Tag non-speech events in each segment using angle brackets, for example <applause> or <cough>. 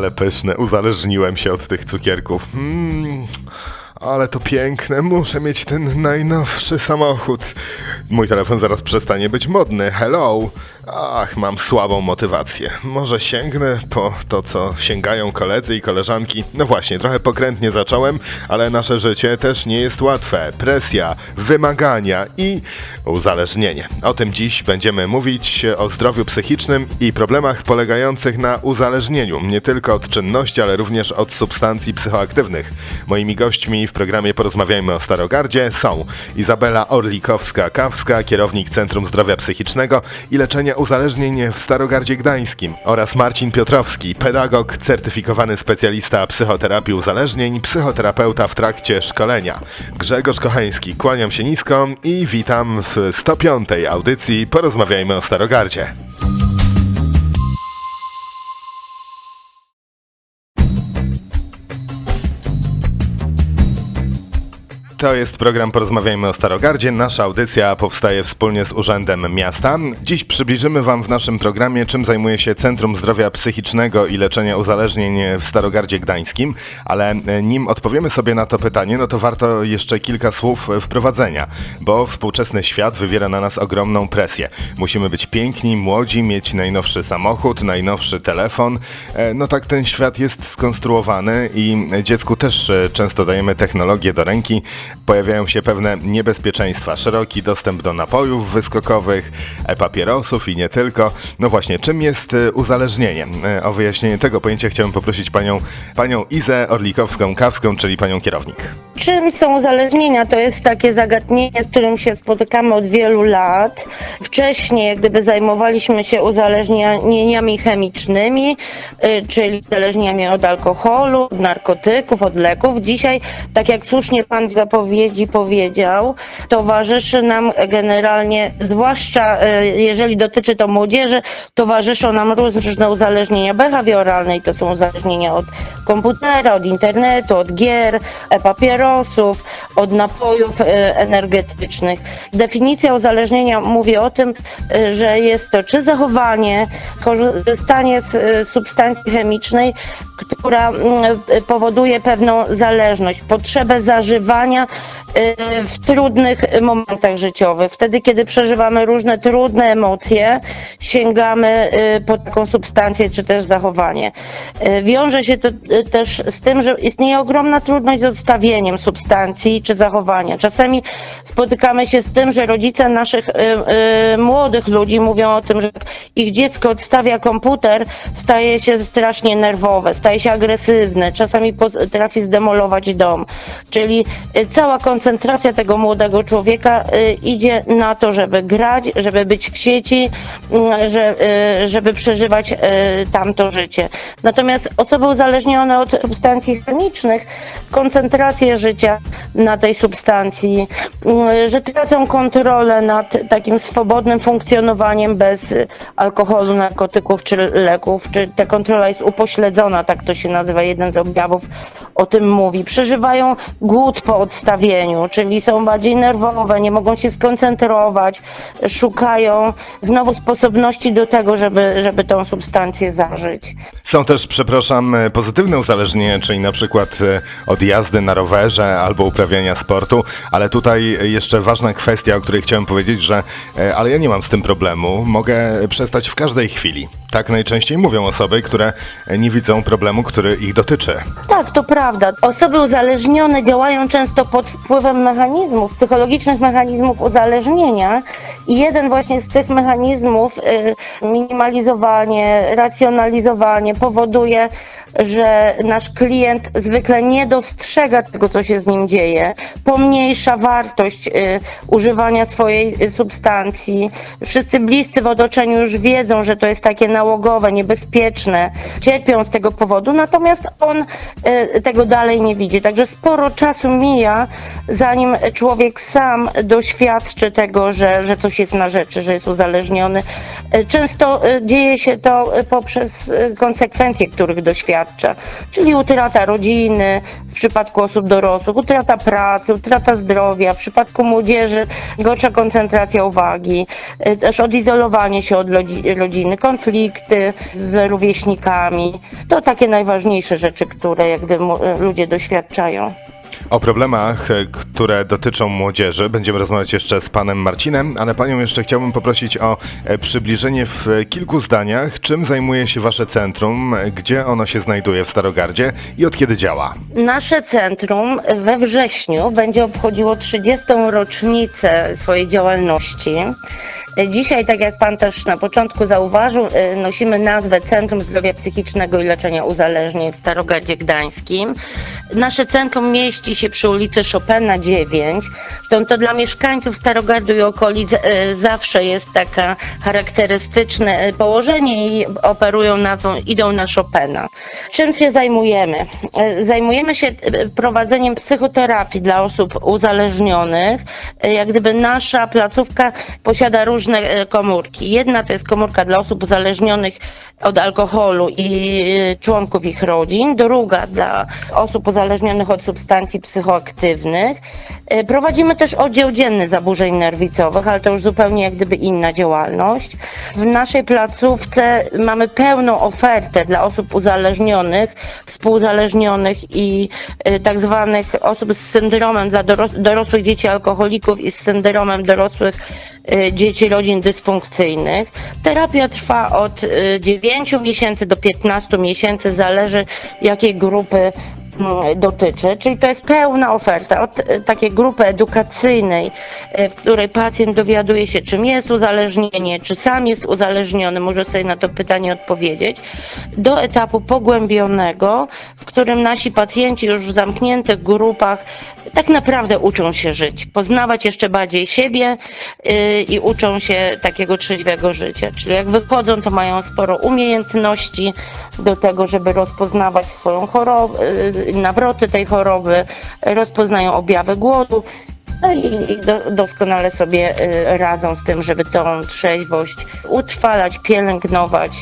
Ale pyszne, uzależniłem się od tych cukierków. Mm, ale to piękne, muszę mieć ten najnowszy samochód. Mój telefon zaraz przestanie być modny. Hello! Ach, mam słabą motywację. Może sięgnę po to, co sięgają koledzy i koleżanki. No właśnie, trochę pokrętnie zacząłem, ale nasze życie też nie jest łatwe. Presja, wymagania i uzależnienie. O tym dziś będziemy mówić o zdrowiu psychicznym i problemach polegających na uzależnieniu. Nie tylko od czynności, ale również od substancji psychoaktywnych. Moimi gośćmi w programie Porozmawiajmy o Starogardzie są Izabela Orlikowska-Kawska, kierownik Centrum Zdrowia Psychicznego i Leczenia Uzależnień w Starogardzie Gdańskim oraz Marcin Piotrowski, pedagog, certyfikowany specjalista psychoterapii uzależnień, psychoterapeuta w trakcie szkolenia. Grzegorz Kochański, kłaniam się nisko i witam w 105. audycji Porozmawiajmy o Starogardzie. To jest program Porozmawiajmy o Starogardzie. Nasza audycja powstaje wspólnie z Urzędem Miasta. Dziś przybliżymy Wam w naszym programie, czym zajmuje się Centrum Zdrowia Psychicznego i Leczenia Uzależnień w Starogardzie Gdańskim, ale e, nim odpowiemy sobie na to pytanie, no to warto jeszcze kilka słów wprowadzenia, bo współczesny świat wywiera na nas ogromną presję. Musimy być piękni, młodzi, mieć najnowszy samochód, najnowszy telefon. E, No tak ten świat jest skonstruowany i dziecku też e, często dajemy technologię do ręki. Pojawiają się pewne niebezpieczeństwa. Szeroki dostęp do napojów wyskokowych, e, papierosów i nie tylko. No właśnie, czym jest e, uzależnienie? E, O wyjaśnienie tego pojęcia chciałem poprosić panią, panią Izę Orlikowską-Kawską, czyli panią kierownik. Czym są uzależnienia? To jest takie zagadnienie, z którym się spotykamy od wielu lat. Wcześniej, gdyby zajmowaliśmy się uzależnieniami chemicznymi, y, czyli uzależnieniami od alkoholu, od narkotyków, od leków. Dzisiaj, tak jak słusznie pan w zapowiedzi powiedział, towarzyszy nam generalnie, zwłaszcza y, jeżeli dotyczy to młodzieży, towarzyszą nam różne uzależnienia behawioralne i to są uzależnienia od komputera, od internetu, od gier, e, papierosów, od napojów e, energetycznych. Definicja uzależnienia mówi o tym, e, że jest to czy zachowanie, korzystanie z e, substancji chemicznej, która mm, e, powoduje pewną zależność, potrzebę zażywania e, w trudnych momentach życiowych. Wtedy, kiedy przeżywamy różne trudne emocje, sięgamy e, po taką substancję czy też zachowanie. E, Wiąże się to też z tym, że istnieje ogromna trudność z odstawieniem substancji czy zachowania. Czasami spotykamy się z tym, że rodzice naszych młodych ludzi mówią o tym, że ich dziecko odstawia komputer, staje się strasznie nerwowe, staje się agresywne, czasami potrafi zdemolować dom. Czyli e, cała koncentracja tego młodego człowieka e, idzie na to, żeby grać, żeby być w sieci, że, e, żeby przeżywać tamto życie. Natomiast osoby uzależnione od substancji chemicznych, koncentrację życia na tej substancji, że tracą kontrolę nad takim swobodnym funkcjonowaniem bez alkoholu, narkotyków czy leków, czy ta kontrola jest upośledzona, tak to się nazywa, jeden z objawów o tym mówi. Przeżywają głód po odstawieniu, czyli są bardziej nerwowe, nie mogą się skoncentrować, szukają znowu sposobności do tego, żeby, żeby tą substancję zażyć. Są też, przepraszam, e, pozytywne uzależnienia, czyli na przykład e, od jazdy na rowerze albo uprawiania sportu, ale tutaj jeszcze ważna kwestia, o której chciałem powiedzieć, że e, ale ja nie mam z tym problemu, mogę przestać w każdej chwili. Tak najczęściej mówią osoby, które nie widzą problemu, który ich dotyczy. Tak, to prawda. Osoby uzależnione działają często pod wpływem mechanizmów, psychologicznych mechanizmów uzależnienia i jeden właśnie z tych mechanizmów, y, minimalizowanie, racjonalizowanie powoduje, że nasz klient zwykle nie dostrzega tego, co się z nim dzieje, pomniejsza wartość y, używania swojej substancji. Wszyscy bliscy w otoczeniu już wiedzą, że to jest takie nałogowe, niebezpieczne, cierpią z tego powodu, natomiast on y, tego dalej nie widzi. Także sporo czasu mija, zanim człowiek sam doświadczy tego, że, że coś jest na rzeczy, że jest uzależniony. Y, Często y, dzieje się to poprzez konsekwencje, których doświadcza, czyli utrata rodziny, w przypadku osób dorosłych, utrata pracy, utrata zdrowia, w przypadku młodzieży gorsza koncentracja uwagi, też odizolowanie się od rodziny, konflikty, konflikty z rówieśnikami. To takie najważniejsze rzeczy, które jak mu- ludzie doświadczają. O problemach, e, które dotyczą młodzieży, będziemy rozmawiać jeszcze z panem Marcinem, ale panią jeszcze chciałbym poprosić o e, przybliżenie w e, kilku zdaniach, czym zajmuje się wasze centrum, gdzie ono się znajduje w Starogardzie i od kiedy działa. Nasze centrum we wrześniu będzie obchodziło 30. rocznicę swojej działalności. Dzisiaj, tak jak Pan też na początku zauważył, y, nosimy nazwę Centrum Zdrowia Psychicznego i Leczenia Uzależnień w Starogardzie Gdańskim. Nasze centrum mieści się przy ulicy Chopina 9. Zresztą to dla mieszkańców Starogardu i okolic y, zawsze jest taka charakterystyczne y, położenie i operują nazwą, idą na Chopina. Czym się zajmujemy? Zajmujemy się prowadzeniem psychoterapii dla osób uzależnionych. Jak gdyby nasza placówka posiada różne e, komórki. Jedna to jest komórka dla osób uzależnionych od alkoholu i e, członków ich rodzin. Druga dla osób uzależnionych od substancji psychoaktywnych. E, Prowadzimy też oddział dzienny zaburzeń nerwicowych, ale to już zupełnie jak gdyby inna działalność. W naszej placówce mamy pełną ofertę dla osób uzależnionych, współzależnionych i tak zwanych osób z syndromem dla doros- dorosłych dzieci alkoholików i z syndromem dorosłych dzieci rodzin dysfunkcyjnych. Terapia trwa od y, 9 miesięcy do 15 miesięcy, zależy jakiej grupy dotyczy, czyli to jest pełna oferta od y, takiej grupy edukacyjnej, y, w której pacjent dowiaduje się, czym jest uzależnienie, czy sam jest uzależniony, może sobie na to pytanie odpowiedzieć, do etapu pogłębionego, w którym nasi pacjenci już w zamkniętych grupach tak naprawdę uczą się żyć, poznawać jeszcze bardziej siebie yy, i uczą się takiego trzeźwego życia. Czyli jak wychodzą, to mają sporo umiejętności do tego, żeby rozpoznawać swoją chorobę, yy, nawroty tej choroby, rozpoznają objawy głodu. No i, i do, doskonale sobie y, radzą z tym, żeby tą trzeźwość utrwalać, pielęgnować,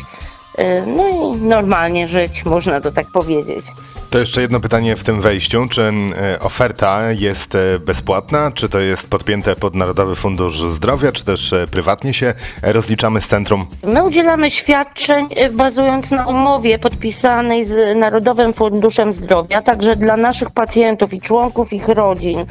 y, no i normalnie żyć, można to tak powiedzieć. To jeszcze jedno pytanie w tym wejściu. Czy e, oferta jest e, bezpłatna? Czy to jest podpięte pod Narodowy Fundusz Zdrowia, czy też e, prywatnie się rozliczamy z centrum? My udzielamy świadczeń bazując na umowie podpisanej z Narodowym Funduszem Zdrowia, także dla naszych pacjentów i członków ich rodzin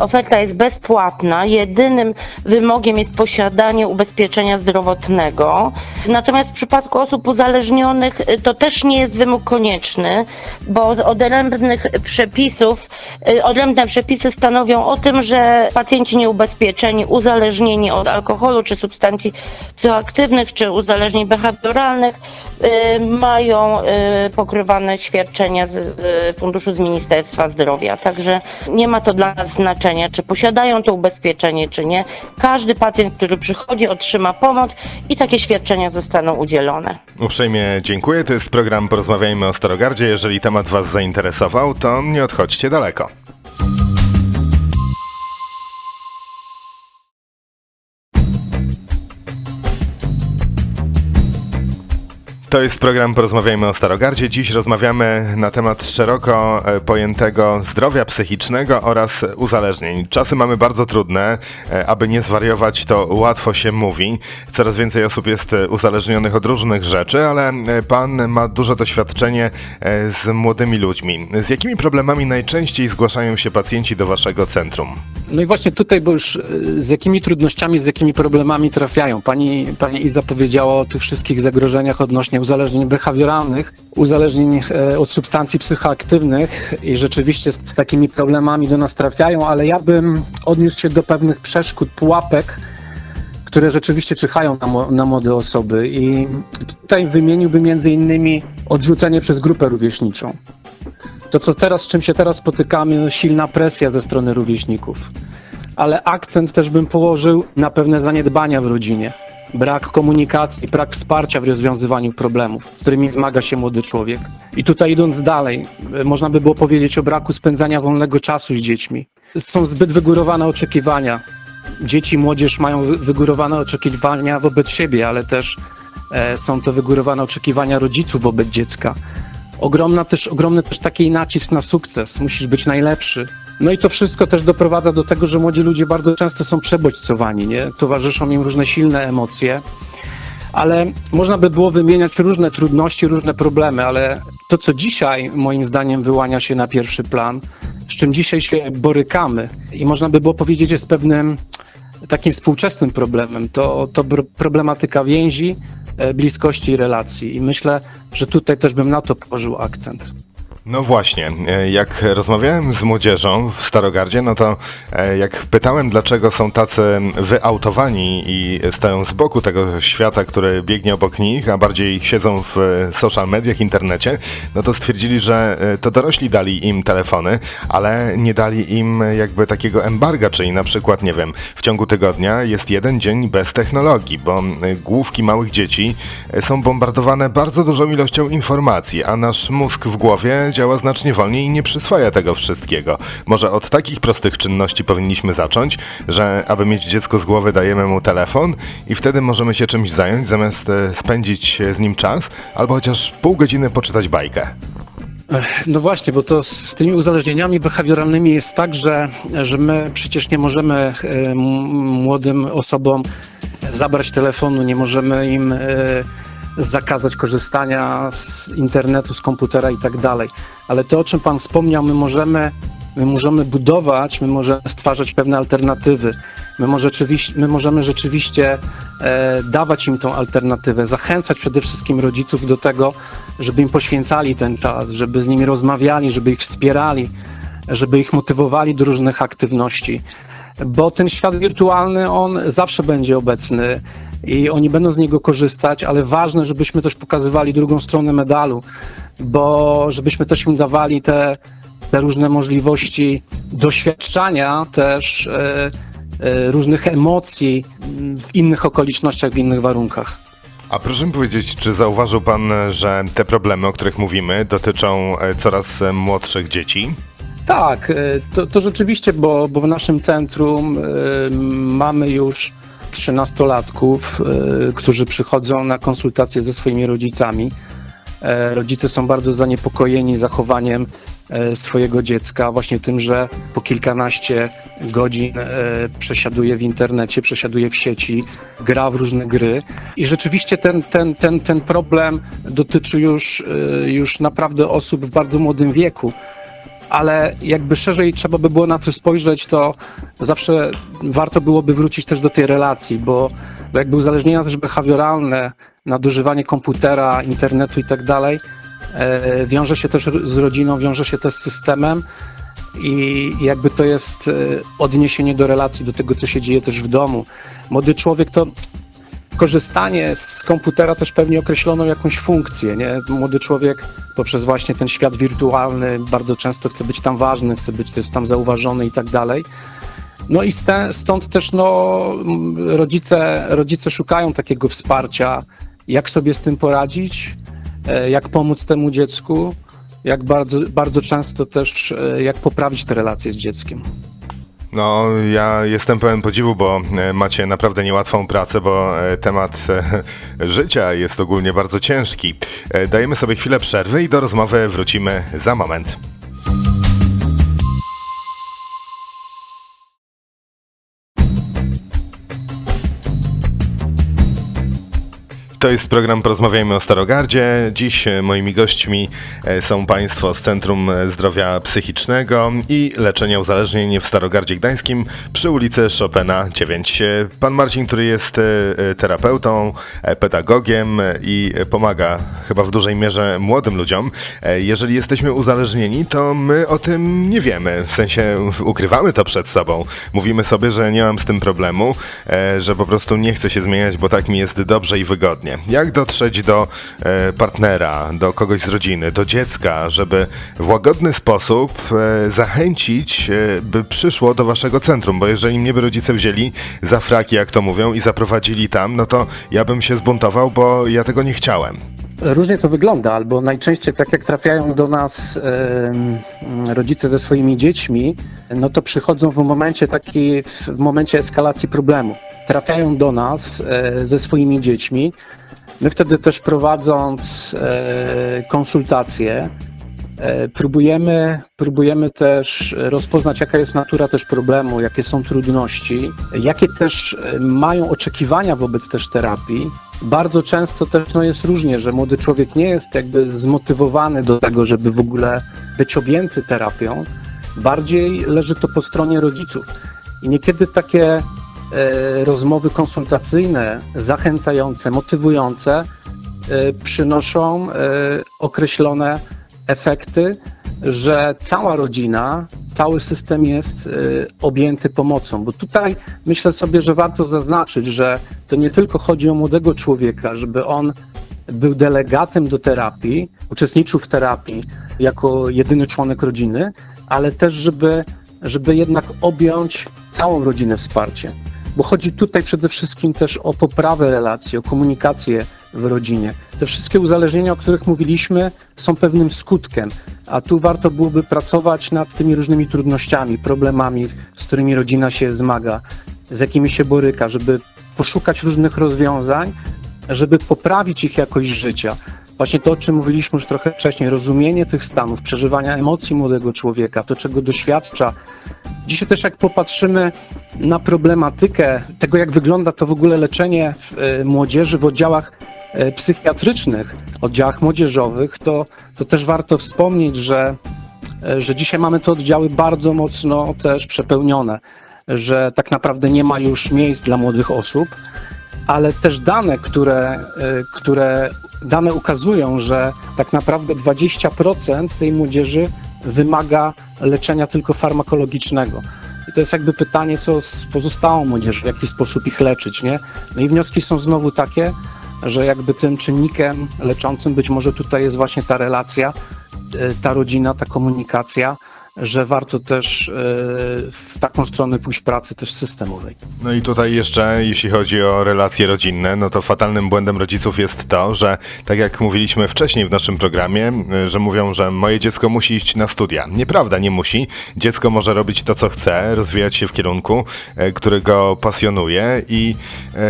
oferta jest bezpłatna. Jedynym wymogiem jest posiadanie ubezpieczenia zdrowotnego. Natomiast w przypadku osób uzależnionych to też nie jest wymóg konieczny, bo odrębnych przepisów, y, odrębne przepisy stanowią o tym, że pacjenci nieubezpieczeni, uzależnieni od alkoholu czy substancji psychoaktywnych czy uzależnień behawioralnych mają y, pokrywane świadczenia z funduszu z Ministerstwa Zdrowia. Także nie ma to dla nas znaczenia, czy posiadają to ubezpieczenie, czy nie. Każdy pacjent, który przychodzi, otrzyma pomoc i takie świadczenia zostaną udzielone. Uprzejmie dziękuję. To jest program Porozmawiajmy o Starogardzie. Jeżeli temat Was zainteresował, to nie odchodźcie daleko. To jest program Porozmawiajmy o Starogardzie. Dziś rozmawiamy na temat szeroko e, pojętego zdrowia psychicznego oraz uzależnień. Czasy mamy bardzo trudne, e, aby nie zwariować, to łatwo się mówi. Coraz więcej osób jest e, uzależnionych od różnych rzeczy, ale pan ma duże doświadczenie z młodymi ludźmi. Z jakimi problemami najczęściej zgłaszają się pacjenci do waszego centrum? No i właśnie tutaj, bo już z jakimi trudnościami, z jakimi problemami trafiają. Pani, pani Iza powiedziała o tych wszystkich zagrożeniach odnośnie uzależnień behawioralnych, uzależnień e, od substancji psychoaktywnych i rzeczywiście z, z takimi problemami do nas trafiają, ale ja bym odniósł się do pewnych przeszkód, pułapek, które rzeczywiście czyhają na, na młode osoby i tutaj wymieniłbym między innymi odrzucenie przez grupę rówieśniczą. To, co teraz, z czym się teraz spotykamy, silna presja ze strony rówieśników. Ale akcent też bym położył na pewne zaniedbania w rodzinie. Brak komunikacji, brak wsparcia w rozwiązywaniu problemów, z którymi zmaga się młody człowiek. I tutaj idąc dalej, y, można by było powiedzieć o braku spędzania wolnego czasu z dziećmi. Są zbyt wygórowane oczekiwania. Dzieci, młodzież mają wy- wygórowane oczekiwania wobec siebie, ale też e, są to wygórowane oczekiwania rodziców wobec dziecka. Ogromna też, ogromny też taki nacisk na sukces. Musisz być najlepszy. No i to wszystko też doprowadza do tego, że młodzi ludzie bardzo często są przebodźcowani, nie? Towarzyszą im różne silne emocje, ale można by było wymieniać różne trudności, różne problemy, ale to, co dzisiaj moim zdaniem wyłania się na pierwszy plan, z czym dzisiaj się borykamy i można by było powiedzieć, jest pewnym takim współczesnym problemem, to, to problematyka więzi, bliskości i relacji. I myślę, że tutaj też bym na to położył akcent. No właśnie, e, jak rozmawiałem z młodzieżą w Starogardzie, no to e, jak pytałem, dlaczego są tacy wyautowani i stoją z boku tego świata, który biegnie obok nich, a bardziej siedzą w e, social mediach, internecie, no to stwierdzili, że to dorośli dali im telefony, ale nie dali im jakby takiego embarga, czyli na przykład, nie wiem, w ciągu tygodnia jest jeden dzień bez technologii, bo główki małych dzieci są bombardowane bardzo dużą ilością informacji, a nasz mózg w głowie działa znacznie wolniej i nie przyswaja tego wszystkiego. Może od takich prostych czynności powinniśmy zacząć, że aby mieć dziecko z głowy dajemy mu telefon i wtedy możemy się czymś zająć, zamiast e, spędzić e, z nim czas, albo chociaż pół godziny poczytać bajkę. No właśnie, bo to z tymi uzależnieniami behawioralnymi jest tak, że, że my przecież nie możemy e, młodym osobom zabrać telefonu, nie możemy im zakazać korzystania z internetu, z komputera i tak dalej. Ale to, o czym Pan wspomniał, my możemy, my możemy budować, my możemy stwarzać pewne alternatywy. My, może rzeczywiście, my możemy rzeczywiście e, dawać im tą alternatywę, zachęcać przede wszystkim rodziców do tego, żeby im poświęcali ten czas, żeby z nimi rozmawiali, żeby ich wspierali, żeby ich motywowali do różnych aktywności. Bo ten świat wirtualny, on zawsze będzie obecny i oni będą z niego korzystać, ale ważne, żebyśmy też pokazywali drugą stronę medalu, bo żebyśmy też im dawali te, te różne możliwości doświadczania też e, e, różnych emocji w innych okolicznościach, w innych warunkach. A proszę mi powiedzieć, czy zauważył Pan, że te problemy, o których mówimy, dotyczą e, coraz młodszych dzieci? Tak, to, to rzeczywiście, bo, bo w naszym centrum mamy już 13-latków, e, którzy przychodzą na konsultacje ze swoimi rodzicami. E, Rodzice są bardzo zaniepokojeni zachowaniem e, swojego dziecka, właśnie tym, że po kilkanaście godzin przesiaduje w internecie, przesiaduje w sieci, gra w różne gry. I rzeczywiście ten, ten, ten, ten problem dotyczy już, już naprawdę osób w bardzo młodym wieku ale jakby szerzej trzeba by było na to spojrzeć, to zawsze warto byłoby wrócić też do tej relacji, bo, bo jakby uzależnienia też behawioralne, nadużywanie komputera, internetu i tak dalej, e, wiąże się też z rodziną, wiąże się też z systemem i jakby to jest e, odniesienie do relacji, do tego, co się dzieje też w domu. Młody człowiek to korzystanie z komputera też pewnie określoną jakąś funkcję, nie? Młody człowiek poprzez właśnie ten świat wirtualny bardzo często chce być tam ważny, chce być też tam zauważony i tak dalej. No i stąd też no, rodzice, rodzice szukają takiego wsparcia, jak sobie z tym poradzić, e, jak pomóc temu dziecku, jak bardzo, bardzo często też e, jak poprawić te relacje z dzieckiem. No, ja jestem pełen podziwu, bo e, macie naprawdę niełatwą pracę, bo e, temat e, <laughs> życia jest ogólnie bardzo ciężki. Dajemy sobie chwilę przerwy i do rozmowy wrócimy za moment. To jest program Porozmawiajmy o Starogardzie. Dziś e, moimi gośćmi e, są Państwo z Centrum Zdrowia Psychicznego i Leczenia Uzależnień w Starogardzie Gdańskim przy ulicy Chopina 9. E, Pan Marcin, który jest terapeutą, pedagogiem i pomaga chyba w dużej mierze młodym ludziom. Jeżeli jesteśmy uzależnieni, to my o tym nie wiemy. W sensie ukrywamy to przed sobą. Mówimy sobie, że nie mam z tym problemu, że po prostu nie chcę się zmieniać, bo tak mi jest dobrze i wygodnie. Jak dotrzeć do e, partnera, do kogoś z rodziny, do dziecka, żeby w łagodny sposób e, zachęcić, e, by przyszło do waszego centrum? Bo jeżeli mnie by rodzice wzięli za fraki, jak to mówią, i zaprowadzili tam, no to ja bym się zbuntował, bo ja tego nie chciałem. Różnie to wygląda, albo najczęściej tak jak trafiają do nas rodzice ze swoimi dziećmi, no to przychodzą w momencie taki, w momencie eskalacji problemu. Trafiają do nas e, ze swoimi dziećmi. My wtedy też prowadząc e, konsultacje, Próbujemy, próbujemy też rozpoznać, jaka jest natura też problemu, jakie są trudności, jakie też e, mają oczekiwania wobec też terapii. Bardzo często też no, jest różnie, że młody człowiek nie jest jakby zmotywowany do tego, żeby w ogóle być objęty terapią. Bardziej leży to po stronie rodziców. I niekiedy takie e, rozmowy konsultacyjne, zachęcające, motywujące, e, przynoszą e, określone efekty, że cała rodzina, cały system jest y, objęty pomocą. Bo tutaj myślę sobie, że warto zaznaczyć, że to nie tylko chodzi o młodego człowieka, żeby on był delegatem do terapii, uczestniczył w terapii jako jedyny członek rodziny, ale też, żeby, żeby jednak objąć całą rodzinę wsparciem. Bo chodzi tutaj przede wszystkim też o poprawę relacji, o komunikację w rodzinie. Te wszystkie uzależnienia, o których mówiliśmy, są pewnym skutkiem, a tu warto byłoby pracować nad tymi różnymi trudnościami, problemami, z którymi rodzina się zmaga, z jakimi się boryka, żeby poszukać różnych rozwiązań, żeby poprawić ich jakość życia. Właśnie to, o czym mówiliśmy już trochę wcześniej, rozumienie tych stanów, przeżywania emocji młodego człowieka, to czego doświadcza. Dzisiaj też jak popatrzymy na problematykę tego, jak wygląda to w ogóle leczenie w, e, młodzieży w oddziałach e, psychiatrycznych, oddziałach młodzieżowych, to, to też warto wspomnieć, że, e, że dzisiaj mamy te oddziały bardzo mocno też przepełnione, że tak naprawdę nie ma już miejsc dla młodych osób, ale też dane, które, y, które dane ukazują, że tak naprawdę 20% tej młodzieży wymaga leczenia tylko farmakologicznego. I to jest jakby pytanie, co z pozostałą młodzieżą, w jaki sposób ich leczyć, nie? No i wnioski są znowu takie, że jakby tym czynnikiem leczącym być może tutaj jest właśnie ta relacja, y, ta rodzina, ta komunikacja, że warto też y, w taką stronę pójść pracy też systemowej. No i tutaj jeszcze, jeśli chodzi o relacje rodzinne, no to fatalnym błędem rodziców jest to, że tak jak mówiliśmy wcześniej w naszym programie, y, że mówią, że moje dziecko musi iść na studia. Nieprawda, nie musi. Dziecko może robić to, co chce, rozwijać się w kierunku, y, który go pasjonuje i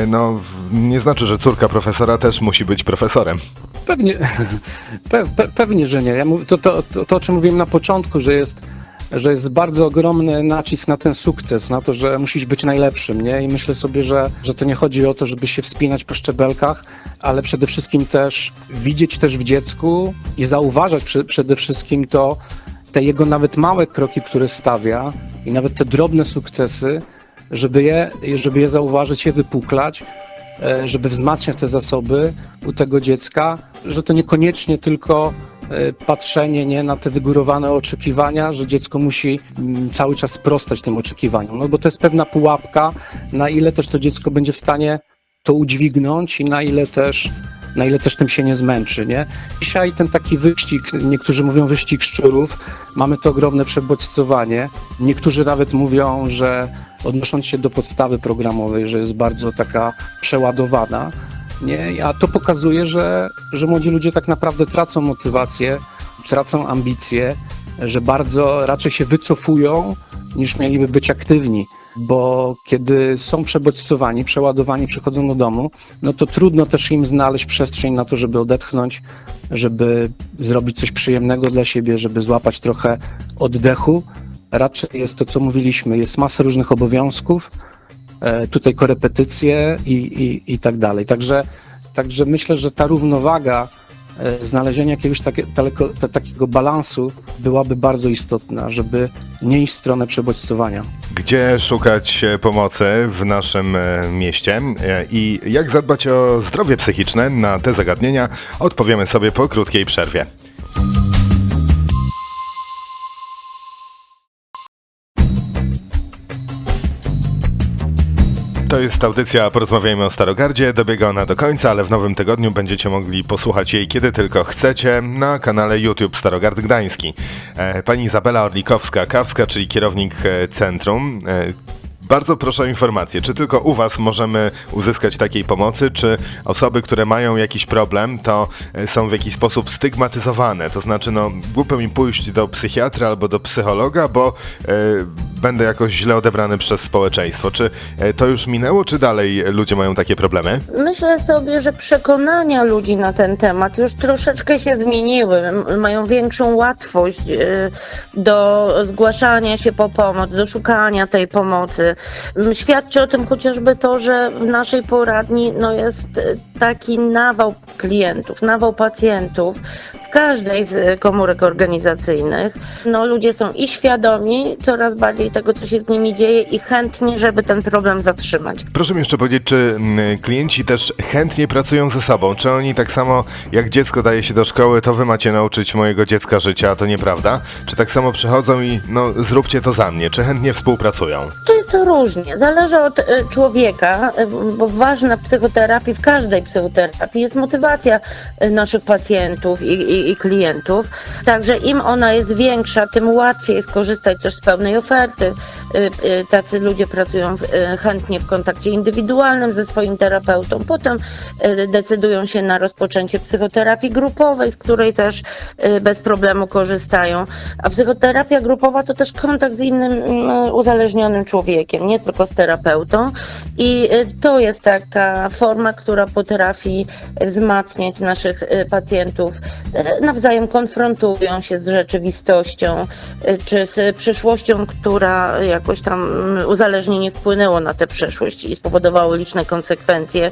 no, nie znaczy, że córka profesora też musi być profesorem. Pewnie, <laughs> pe, pe, pewnie, że nie. Ja mów, to, to, to, to, o czym mówiłem na początku, że jest, że jest bardzo ogromny nacisk na ten sukces, na to, że musisz być najlepszym, nie? I myślę sobie, że, że to nie chodzi o to, żeby się wspinać po szczebelkach, ale przede wszystkim też widzieć też w dziecku i zauważać przy, przede wszystkim to, te jego nawet małe kroki, które stawia i nawet te drobne sukcesy, żeby je, żeby je zauważyć, je wypuklać, e, żeby wzmacniać te zasoby u tego dziecka, że to niekoniecznie tylko patrzenie nie, na te wygórowane oczekiwania, że dziecko musi mm, cały czas sprostać tym oczekiwaniom, no bo to jest pewna pułapka, na ile też to dziecko będzie w stanie to udźwignąć i na ile też na ile też tym się nie zmęczy, nie? Dzisiaj ten taki wyścig, niektórzy mówią wyścig szczurów, mamy to ogromne przebodźcowanie. Niektórzy nawet mówią, że odnosząc się do podstawy programowej, że jest bardzo taka przeładowana, nie? A to pokazuje, że, że młodzi ludzie tak naprawdę tracą motywację, tracą ambicje, że bardzo raczej się wycofują, niż mieliby być aktywni, bo kiedy są przebodźcowani, przeładowani, przychodzą do domu, no to trudno też im znaleźć przestrzeń na to, żeby odetchnąć, żeby zrobić coś przyjemnego dla siebie, żeby złapać trochę oddechu. Raczej jest to, co mówiliśmy, jest masa różnych obowiązków, tutaj korepetycje i, i, i tak dalej. Także, także myślę, że ta równowaga e, znalezienia jakiegoś takie, ta, takiego balansu byłaby bardzo istotna, żeby nie iść w stronę przebodźcowania. Gdzie szukać e, pomocy w naszym e, mieście e, i jak zadbać o zdrowie psychiczne? Na te zagadnienia odpowiemy sobie po krótkiej przerwie. To jest audycja Porozmawiajmy o Starogardzie. Dobiega ona do końca, ale w nowym tygodniu będziecie mogli posłuchać jej kiedy tylko chcecie na kanale YouTube Starogard Gdański. E, Pani Izabela Orlikowska-Kawska, czyli kierownik e, centrum, e, Bardzo proszę o informację, czy tylko u Was możemy uzyskać takiej pomocy, czy osoby, które mają jakiś problem, to e, są w jakiś sposób stygmatyzowane? To znaczy, no, głupio mi pójść do psychiatra albo do psychologa, bo e, będę jakoś źle odebrany przez społeczeństwo. Czy e, to już minęło, czy dalej ludzie mają takie problemy? Myślę sobie, że przekonania ludzi na ten temat już troszeczkę się zmieniły. Mają większą łatwość do zgłaszania się po pomoc, do szukania tej pomocy. M, Świadczy o tym chociażby to, że w naszej poradni no, jest y, taki nawał klientów, nawał pacjentów w każdej z y, komórek organizacyjnych. No, ludzie są i świadomi coraz bardziej tego, co się z nimi dzieje i chętni, żeby ten problem zatrzymać. Proszę mi jeszcze powiedzieć, czy mm, klienci też chętnie pracują ze sobą? Czy oni tak samo jak dziecko daje się do szkoły, to wy macie nauczyć mojego dziecka życia, a to nieprawda? Czy tak samo przychodzą i no zróbcie to za mnie? Czy chętnie współpracują? To jest różnie. Zależy od e, człowieka, e, bo ważna w psychoterapii, w każdej psychoterapii jest motywacja e, naszych pacjentów i, i, i klientów. Także im ona jest większa, tym łatwiej jest korzystać też z pełnej oferty. Tacy ludzie pracują chętnie w kontakcie indywidualnym ze swoim terapeutą. Potem decydują się na rozpoczęcie psychoterapii grupowej, z której też bez problemu korzystają. A psychoterapia grupowa to też kontakt z innym mm, uzależnionym człowiekiem, nie tylko z terapeutą. I e, to jest taka forma, która potrafi wzmacniać naszych e, pacjentów. E, Nawzajem konfrontują się z rzeczywistością, czy z przyszłością, która jakoś tam uzależnienie wpłynęło na tę przeszłość i spowodowało liczne konsekwencje,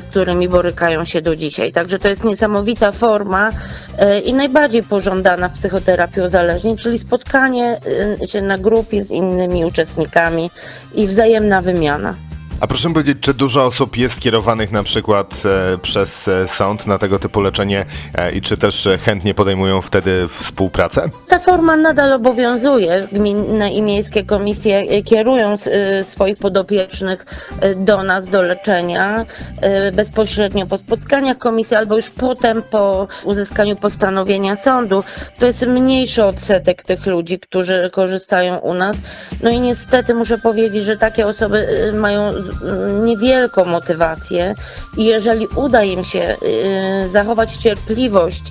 z którymi borykają się do dzisiaj. Także to jest niesamowita forma i najbardziej pożądana w psychoterapii uzależnień, czyli spotkanie e, się na grupie z innymi uczestnikami i wzajemna wymiana. A proszę powiedzieć, czy dużo osób jest kierowanych na przykład e, przez e, sąd na tego typu leczenie e, i czy też chętnie podejmują wtedy współpracę? Ta forma nadal obowiązuje. Gminne i miejskie komisje kierują swoich podopiecznych do nas do leczenia bezpośrednio po spotkaniach komisji albo już potem po uzyskaniu postanowienia sądu. To jest mniejszy odsetek tych ludzi, którzy korzystają u nas. No i niestety muszę powiedzieć, że takie osoby mają niewielką motywację i jeżeli uda im się e, zachować cierpliwość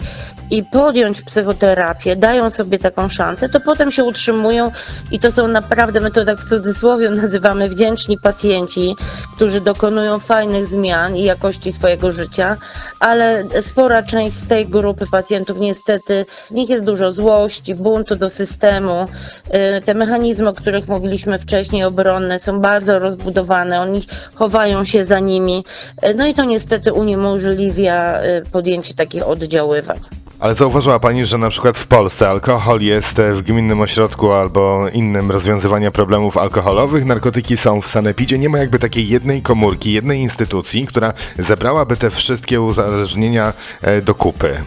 i podjąć psychoterapię, dają sobie taką szansę, to potem się utrzymują i to są naprawdę, my to tak w cudzysłowie nazywamy wdzięczni pacjenci, którzy dokonują fajnych zmian i jakości swojego życia, ale spora część z tej grupy pacjentów niestety, w nich jest dużo złości, buntu do systemu. Y, Te mechanizmy, o których mówiliśmy wcześniej, obronne, są bardzo rozbudowane, oni chowają się za nimi, Y, no i to niestety uniemożliwia y, podjęcie takich oddziaływań. Ale zauważyła Pani, że na przykład w Polsce alkohol jest e, w gminnym ośrodku albo innym rozwiązywania problemów alkoholowych, narkotyki są w sanepidzie. Nie ma jakby takiej jednej komórki, jednej instytucji, która zebrałaby te wszystkie uzależnienia e, do kupy.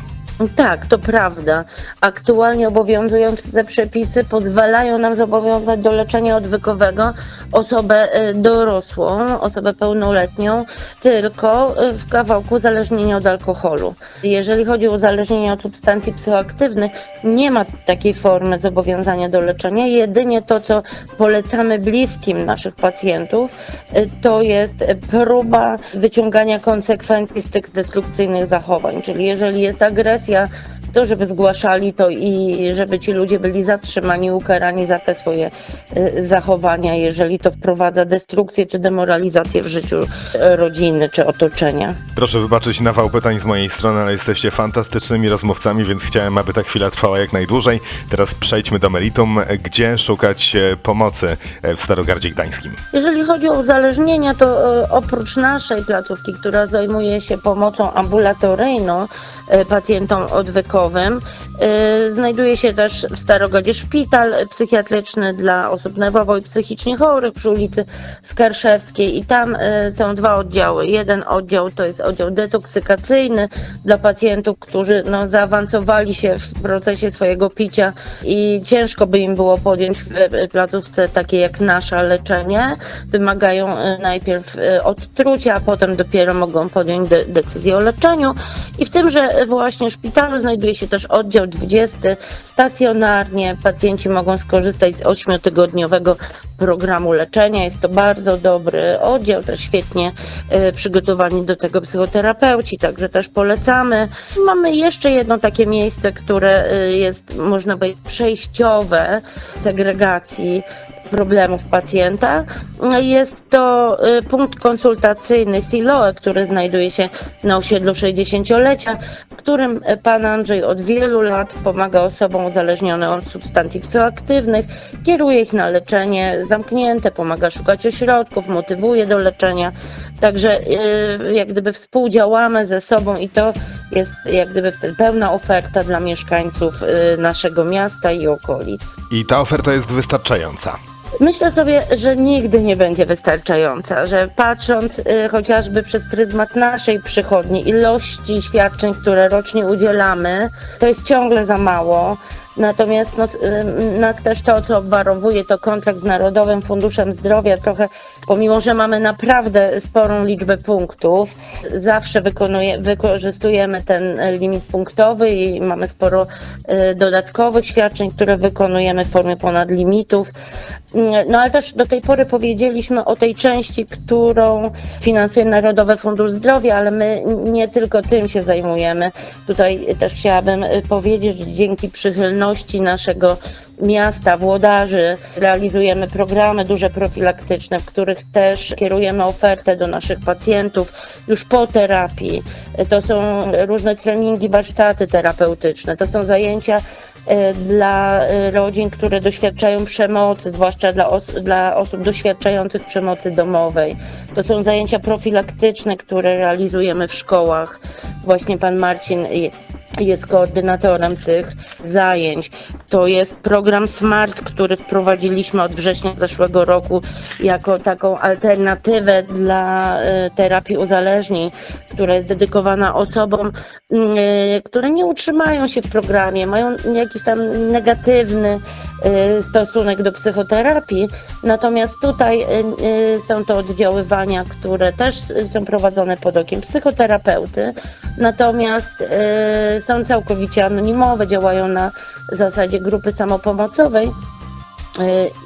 Tak, to prawda. Aktualnie obowiązujące przepisy pozwalają nam zobowiązać do leczenia odwykowego osobę e, dorosłą, osobę pełnoletnią, tylko e, w kawałku uzależnienia od alkoholu. Jeżeli chodzi o uzależnienie od substancji psychoaktywnych, nie ma takiej formy zobowiązania do leczenia. Jedynie to, co polecamy bliskim naszych pacjentów, e, to jest próba wyciągania konsekwencji z tych destrukcyjnych zachowań. Czyli jeżeli jest agresja, Yeah. To żeby zgłaszali to i żeby ci ludzie byli zatrzymani, ukarani za te swoje y, zachowania, jeżeli to wprowadza destrukcję czy demoralizację w życiu y, rodziny czy otoczenia. Proszę wybaczyć nawał pytań z mojej strony, ale jesteście fantastycznymi rozmówcami, więc chciałem, aby ta chwila trwała jak najdłużej. Teraz przejdźmy do meritum. Gdzie szukać e, pomocy e, w Starogardzie Gdańskim? Jeżeli chodzi o uzależnienia, to e, oprócz naszej placówki, która zajmuje się pomocą ambulatoryjną e, pacjentom odwykowym, e, znajduje się też w Starogardzie szpital psychiatryczny dla osób nerwowo i psychicznie chorych przy ulicy Skarszewskiej i tam e, są dwa oddziały. Jeden oddział to jest oddział detoksykacyjny dla pacjentów, którzy no, zaawansowali się w procesie swojego picia i ciężko by im było podjąć w placówce takiej jak nasza leczenie. Wymagają e, najpierw odtrucia, a potem dopiero mogą podjąć de- decyzję o leczeniu. I w tymże właśnie szpitalu znajduje znajduje się też oddział 20. Stacjonarnie pacjenci mogą skorzystać z 8-tygodniowego programu leczenia. Jest to bardzo dobry oddział, też świetnie e, przygotowani do tego psychoterapeuci, także też polecamy. Mamy jeszcze jedno takie miejsce, które e, jest, można powiedzieć, przejściowe segregacji problemów pacjenta. Jest to y, punkt konsultacyjny Siloe, który znajduje się na osiedlu 60-lecia, w którym y, pan Andrzej od wielu lat pomaga osobom uzależnionym od substancji psychoaktywnych, kieruje ich na leczenie zamknięte, pomaga szukać ośrodków, motywuje do leczenia. Także y, jak gdyby współdziałamy ze sobą i to jest jak gdyby pełna oferta dla mieszkańców y, naszego miasta i okolic. I ta oferta jest wystarczająca. Myślę sobie, że nigdy nie będzie wystarczająca, że patrząc y, chociażby przez pryzmat naszej przychodni, ilości świadczeń, które rocznie udzielamy, to jest ciągle za mało. Natomiast no, y, nas też to, co obwarowuje, to kontrakt z Narodowym Funduszem Zdrowia, trochę, pomimo, że mamy naprawdę sporą liczbę punktów, zawsze wykonuje, wykorzystujemy ten limit punktowy i mamy sporo y, dodatkowych świadczeń, które wykonujemy w formie ponadlimitów. Mm, No ale też do tej pory powiedzieliśmy o tej części, którą finansuje Narodowy Fundusz Zdrowia, ale my nie tylko tym się zajmujemy. Tutaj też chciałabym y, powiedzieć, że dzięki przychylności naszego miasta, włodarzy, realizujemy programy duże profilaktyczne, w których też kierujemy ofertę do naszych pacjentów już po terapii. To są różne treningi, warsztaty terapeutyczne, to są zajęcia e, dla e, rodzin, które doświadczają przemocy, zwłaszcza dla, os- dla osób doświadczających przemocy domowej. To są zajęcia profilaktyczne, które realizujemy w szkołach. Właśnie pan Marcin jest koordynatorem tych zajęć. To jest program SMART, który wprowadziliśmy od września zeszłego roku jako taką alternatywę dla e, terapii uzależnień, która jest dedykowana osobom, mm, e, które nie utrzymają się w programie, mają jakiś tam negatywny e, stosunek do psychoterapii. Natomiast tutaj są to oddziaływania, które też są prowadzone pod okiem psychoterapeuty, natomiast e, są całkowicie anonimowe, działają na zasadzie grupy samopomocowej. Y,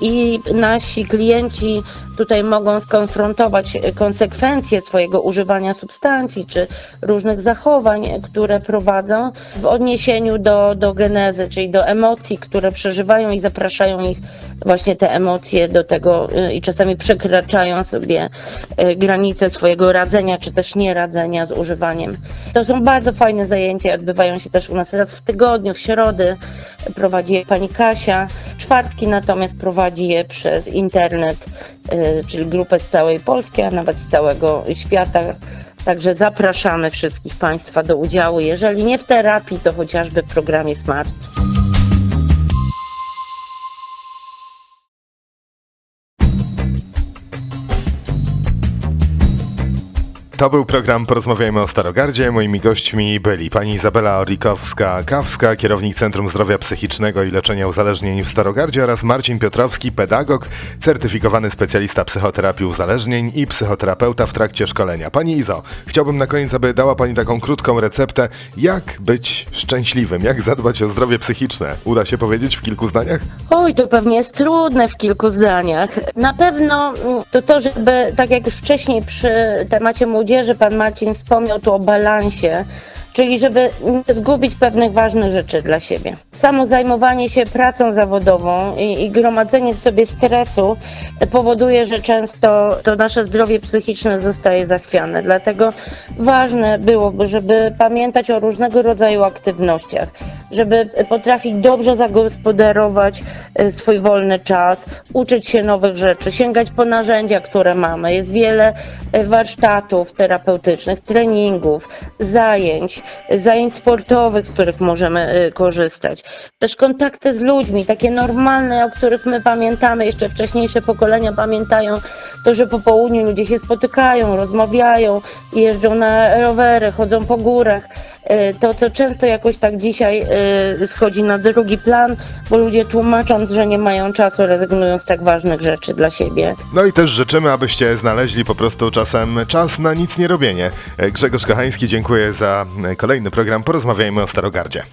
I nasi klienci tutaj mogą skonfrontować konsekwencje swojego używania substancji czy różnych zachowań, które prowadzą w odniesieniu do, do genezy, czyli do emocji, które przeżywają i zapraszają ich właśnie te emocje do tego y, i czasami przekraczają sobie granice swojego radzenia czy też nieradzenia z używaniem. To są bardzo fajne zajęcia, odbywają się też u nas raz w tygodniu, w środy prowadzi je pani Kasia, czwartki natomiast prowadzi je przez internet, czyli grupę z całej Polski, a nawet z całego świata. Także zapraszamy wszystkich Państwa do udziału, jeżeli nie w terapii, to chociażby w programie SMART. To był program Porozmawiajmy o Starogardzie. Moimi gośćmi byli pani Izabela Orlikowska-Kawska, kierownik Centrum Zdrowia Psychicznego i Leczenia Uzależnień w Starogardzie oraz Marcin Piotrowski, pedagog, certyfikowany specjalista psychoterapii uzależnień i psychoterapeuta w trakcie szkolenia. Pani Izo, chciałbym na koniec, aby dała pani taką krótką receptę, jak być szczęśliwym, jak zadbać o zdrowie psychiczne. Uda się powiedzieć w kilku zdaniach? Oj, to pewnie jest trudne w kilku zdaniach. Na pewno mm, to to, żeby, tak jak już wcześniej przy temacie młodzieży pan Marcin wspomniał tu o balansie, czyli żeby nie zgubić pewnych ważnych rzeczy dla siebie. Samo zajmowanie się pracą zawodową i, i gromadzenie w sobie stresu powoduje, że często to nasze zdrowie psychiczne zostaje zachwiane. Dlatego ważne byłoby, żeby pamiętać o różnego rodzaju aktywnościach, żeby potrafić dobrze zagospodarować e, swój wolny czas, uczyć się nowych rzeczy, sięgać po narzędzia, które mamy. Jest wiele e, warsztatów terapeutycznych, treningów, zajęć, zajęć sportowych, z których możemy e, korzystać. Też kontakty z ludźmi, takie normalne, o których my pamiętamy, jeszcze wcześniejsze pokolenia pamiętają, to, że po południu ludzie się spotykają, rozmawiają, jeżdżą na rowery, chodzą po górach. y, to co często jakoś tak dzisiaj y, schodzi na drugi plan, bo ludzie tłumacząc, że nie mają czasu, rezygnują z tak ważnych rzeczy dla siebie. No i też życzymy, abyście znaleźli po prostu czasem czas na nic nie robienie. Grzegorz Kochański, dziękuję za kolejny program. Porozmawiajmy o Starogardzie.